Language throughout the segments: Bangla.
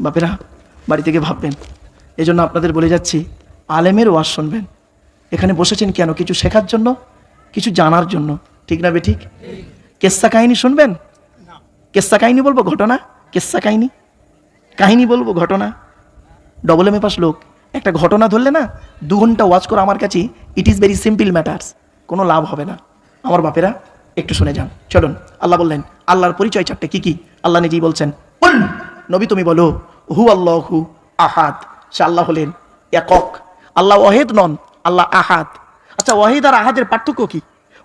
বাপেরা, বাড়ি থেকে ভাববেন। এই জন্য আপনাদের বলে যাচ্ছি, আলেমের ওয়াজ শুনবেন। এখানে বসেছেন কেন? কিছু শেখার জন্য? কিছু জানার জন্য। ঠিক না বে ঠিক? কেস্সা কাহিনী শুনবেন? কেস্সা কাহিনী বলব ঘটনা? কেস্সা কাহিনী? কাহিনী বলব ঘটনা? ডবল এম এ পাস লোক, একটা ঘটনা ধরলে না, দু ঘণ্টা ওয়াচ করা আমার কাছে it is very simple matters কোনো লাভ হবে না। আমার বাপেরা, একটু শুনে যান। চলুন, আল্লাহ বললেন, আল্লাহর পরিচয় চারটে কি কি? আল্লাহ নিজেই বলছেন নবী তুমি বলো হু আল্লাহ হু আহাদ। সে আল্লাহ হলেন একক। আল্লাহ ওয়াহেদ নন আল্লাহ আহাদ। আচ্ছা ওয়াহিদ আর আহাদের পার্থক্য কি?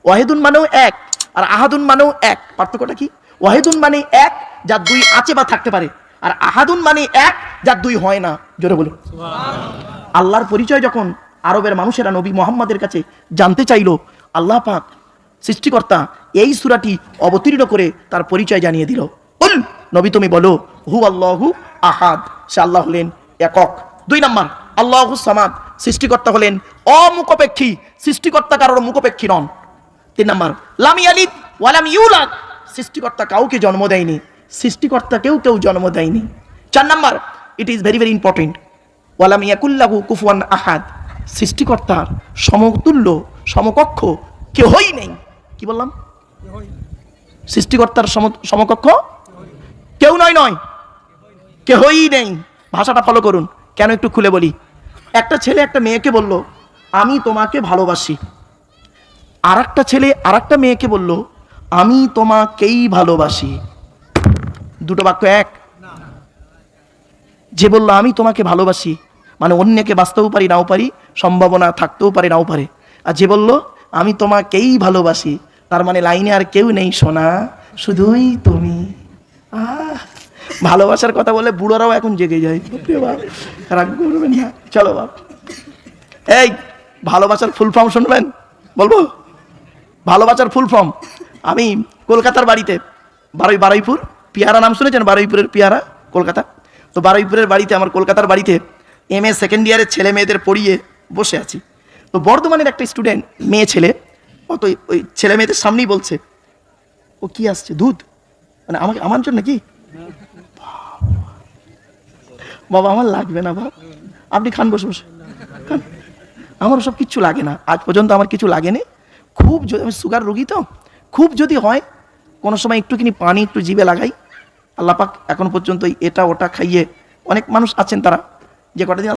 ওয়াহেদুন মানেও এক আর আহাদুন মানেও এক। পার্থক্যটা কি? ওয়াহেদুন মানে এক যার দুই আছে বা থাকতে পারে আর আহাদুন মানে এক যার দুই হয় না। জোরে বলুন। আল্লাহর পরিচয় যখন আরবের মানুষেরা নবী মোহাম্মদের কাছে জানতে চাইলো আল্লাহ পাক সৃষ্টিকর্তা এই সুরাটি অবতীর্ণ করে তার পরিচয় জানিয়ে দিল। নবী তুমি বলো হু আল্লাহু আহাদ। সে আল্লাহ হলেন একক। দুই নাম্বার আল্লাহু সামাদ। সৃষ্টিকর্তা হলেন অমুখপেক্ষী সৃষ্টিকর্তা কারোর মুখপেক্ষী নন। তিন নাম্বার লামি আলিদ ওয়ালাম ইউলাদ। সৃষ্টিকর্তা কাউকে জন্ম দেয়নি সৃষ্টিকর্তা কেউ কেউ জন্ম দেয়নি। চার number it is very very important ওয়ালাম ইয়াকুল্লাহু কুফুয়ান আহাদ। সৃষ্টিকর্তার সমতুল্য সমকক্ষ কেহই নেই। কি বললাম? সৃষ্টিকর্তার সম- সমকক্ষ নয় নয়। কেহই নেই। ভাষাটা ফলো করুন। কেন একটু খুলে বলি? একটা ছেলে একটা মেয়েকে বলল আমি তোমাকে ভালোবাসি। আর একটা ছেলে আর একটা মেয়েকে বলল আমি তোমাকেই ভালোবাসি। দুটো বাক্য এক। যে বলল আমি তোমাকে ভালোবাসি মানে অন্যকে বাঁচতেও পারি নাও পারি সম্ভাবনা থাকতেও পারে নাও পারে। আর যে বলল আমি তোমাকেই ভালোবাসি তার মানে লাইনে আর কেউ নেই সোনা শুধুই তুমি। আহ, ভালোবাসার কথা বলে বুড়োরাও এখন জেগে যায়। রাগ করবেন চলো বাপ। এই, ভালোবাসার ফুল ফর্ম শুনবেন? বলব? ভালোবাসার ফুল ফর্ম আমি কলকাতার বাড়িতে, বারুই, বারুইপুর, পিয়ারা নাম শুনেছেন? বারুইপুরের পিয়ারা, কলকাতা। তো বারুইপুরের বাড়িতে, আমার কলকাতার বাড়িতে এম এ সেকেন্ড ইয়ারের ছেলে মেয়েদের পড়িয়ে বসে আছি। তো বর্ধমানের একটা স্টুডেন্ট মেয়ে ছেলে, অত ওই ছেলে মেয়েদের সামনেই বলছে, ও কি আসছে? দুধ? মানে আমাকে, আমার জন্য কি? বাবা, আমার লাগবে না বাবা আপনি খান, বসে বসে। আমার সব কিচ্ছু লাগে না। আজ পর্যন্ত আমার কিছু লাগেনি। খুব যদি আমি সুগার রোগী তো। খুব যদি হয়, কোনো সময় একটুখানি পানি একটু জিবে লাগাই আল্লাপাক এখন পর্যন্ত এটা ওটা খাইয়ে অনেক মানুষ আছেন তারা। যে কটা দিন